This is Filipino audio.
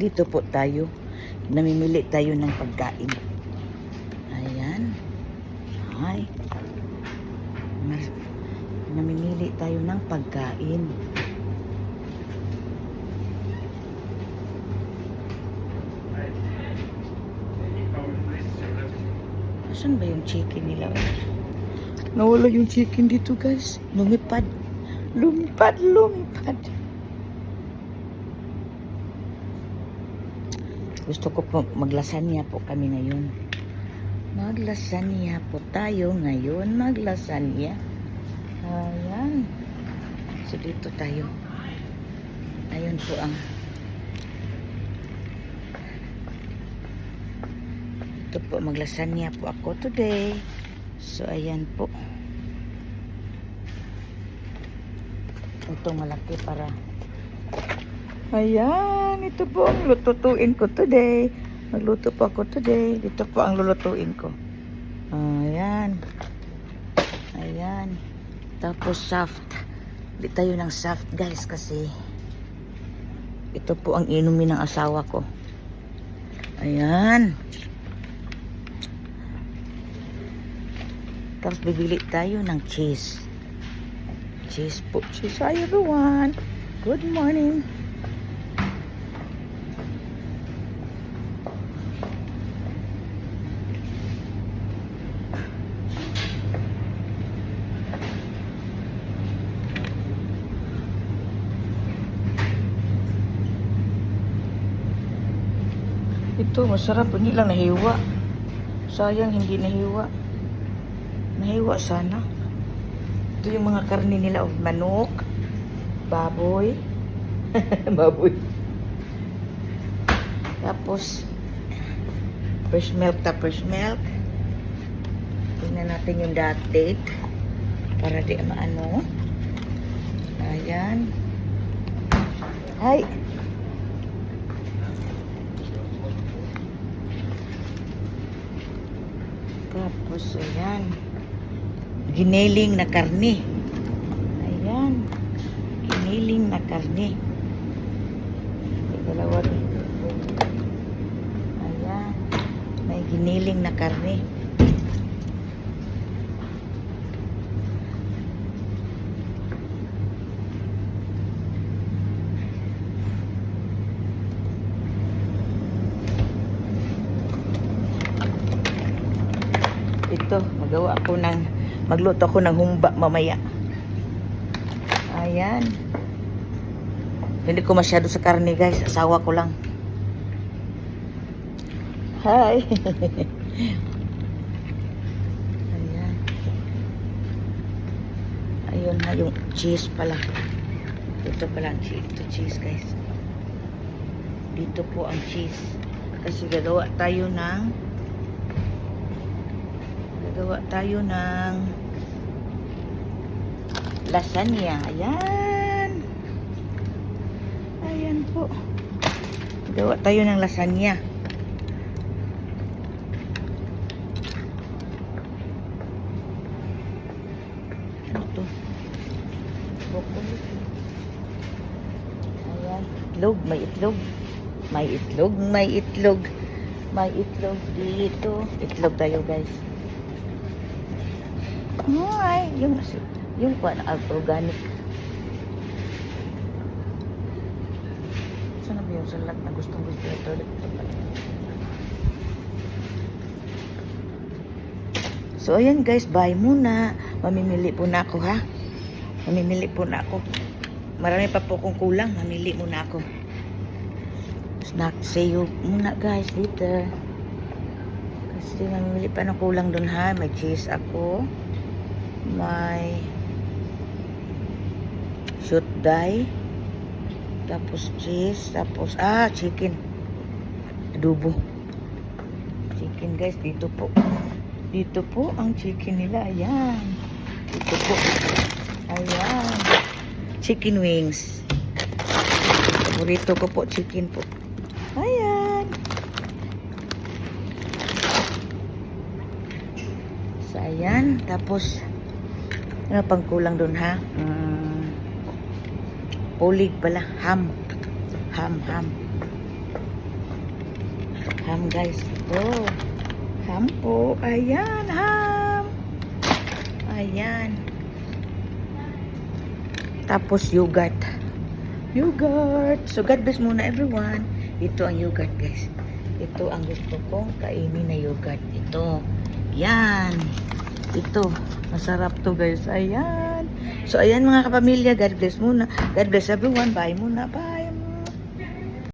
dito po tayo. Namimili tayo ng pagkain. Ayan. Mas- Namimili tayo ng pagkain. Asan ba yung chicken nila? Nawala yung chicken dito guys. Lumipad. Lumipad, lumipad. Gusto ko po maglasanya po kami ngayon. Maglasanya po tayo ngayon. Maglasanya. Ayan. So dito tayo. Ayun po ang Ito po, maglasanya po ako today. So, ayan po. Itong malaki para... Ayan, ito po ang lututuin ko today. Magluto po ako today. Dito po ang lulutuin ko. Ayan. Ayan. Tapos soft. Di tayo ng soft guys kasi ito po ang inumin ng asawa ko. Ayan. Tapos bibili tayo ng cheese. Cheese po. Cheese. Hi everyone. Good morning. Ito, masarap. Hindi lang nahiwa. Sayang, hindi nahiwa. Nahiwa sana. Ito yung mga karne nila of manok, baboy, baboy. Tapos, fresh milk ta fresh milk. Tingnan natin yung date para di maano. Ayan. Ay! Tapos, ayan. Giniling na karne. Ayan. Giniling na karne. Dalawa rin. Ayan. May giniling na karne. Ito, magawa ako ng magluto ako ng humba mamaya. Ayan. Hindi ko masyado sa karne, guys. Asawa ko lang. Hi. Ayan. Ayun na yung cheese pala. Ito pala ang cheese. Ito cheese, guys. Dito po ang cheese. Kasi gagawa tayo ng gagawa tayo ng lasagna. Ayan. Ayan po. Gawa tayo ng lasagna. Ano to? Broccoli. Ayan. Itlog. May itlog. May itlog. May itlog. May itlog dito. Itlog tayo guys. Ay, yung yung na organic. Saan na ba yung salad na gustong gusto ito? So, ayan guys, bye muna. Mamimili po na ako, ha? Mamimili po na ako. Marami pa po kong kulang. Mamili muna ako. Snack sa'yo muna guys, later. Kasi mamimili pa ng kulang dun, ha? May cheese ako. May shoot die. Tapos cheese. Tapos, ah, chicken. Adobo. Chicken guys, dito po. Dito po ang chicken nila. Ayan. Dito po. Ayan. Chicken wings. Paborito ko po, chicken po. Ayan. So. Tapos, ano pang kulang doon ha? Mm, pulig pala. Ham. Ham, ham. Ham guys. Ito. Ham po. Ayan, ham. Ayan. Tapos yogurt. Yogurt. So God bless muna everyone. Ito ang yogurt guys. Ito ang gusto kong kainin na yogurt. Ito. Yan. Ito. Masarap to guys. Ayan. So ayan mga kapamilya. God bless muna. God bless everyone. Bye muna. Bye.